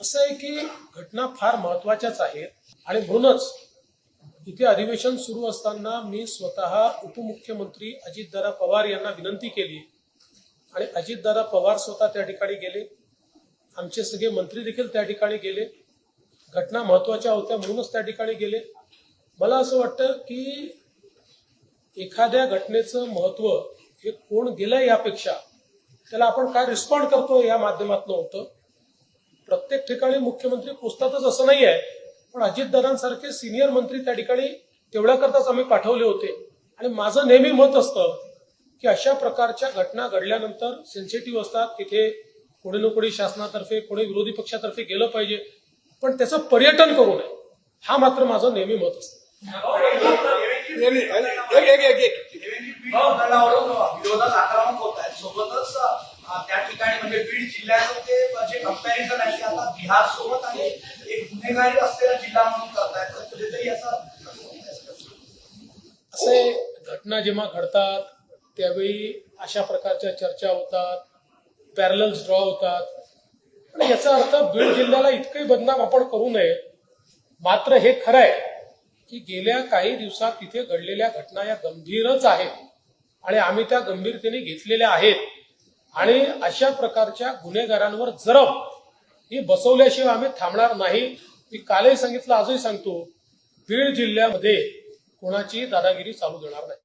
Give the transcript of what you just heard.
असं आहे की घटना फार महत्वाच्याच आहेत आणि म्हणूनच इथे अधिवेशन सुरू असताना मी स्वतः उपमुख्यमंत्री अजितदादा पवार यांना विनंती केली आणि अजितदादा पवार स्वतः त्या ठिकाणी गेले. आमचे सगळे मंत्री देखील त्या ठिकाणी गेले. घटना महत्त्वाच्या होत्या म्हणूनच त्या ठिकाणी गेले. मला असं वाटतं की एखाद्या घटनेचं महत्त्व हे कोण गेलं यापेक्षा त्याला आपण काय रिस्पॉन्ड करतो या माध्यमातून होतं प्रत्येक ठिकाणी मुख्यमंत्री पोचतातच असं नाही आहे पण अजितदादांसारखे सिनियर मंत्री त्या ठिकाणी तेवढ्याकरताच आम्ही पाठवले होते आणि माझं नेहमी मत असतं की अशा प्रकारच्या घटना घडल्यानंतर सेन्सिटिव्ह असतात तिथे कोणी ना कोणी शासनातर्फे कोणी विरोधी पक्षातर्फे गेलं पाहिजे पण त्याचं पर्यटन करू नये हा मात्र माझं नेहमी मत असतं एक एक एक एक प्रकरणावरून विरोधात आक्रमक होत आहेत सोबतच अ, त्या ठिकाणी म्हणजे बीड जिल्ह्याचं ते जे कंपॅरिझन आहे आता बिहार सोबत आणि एक गुन्हेगारी असलेला जिल्हा म्हणून करतायत तर कुठेतरी असं असे घटना जेव्हा घडतात त्यावेळी अशा प्रकारच्या चर्चा होतात पॅरलल्स ड्रॉ होतात. आणि याचा अर्थ बीड जिल्ह्याला इतकंही बदनाम आपण करू नये. मात्र हे खरं आहे की गेल्या काही दिवसात तिथे घडलेल्या घटना या गंभीरच आहेत. आणि आम्ही त्या गंभीरतेने घेतलेल्या आहेत. आणि अशा प्रकारच्या गुन्हेगारांवर जरब ही बसवल्याशिवाय आम्ही थांबणार नाही. मी कालही सांगितलं आजही सांगतो बीड जिल्ह्यामध्ये कोणाची दादागिरी चालू देणार नाही.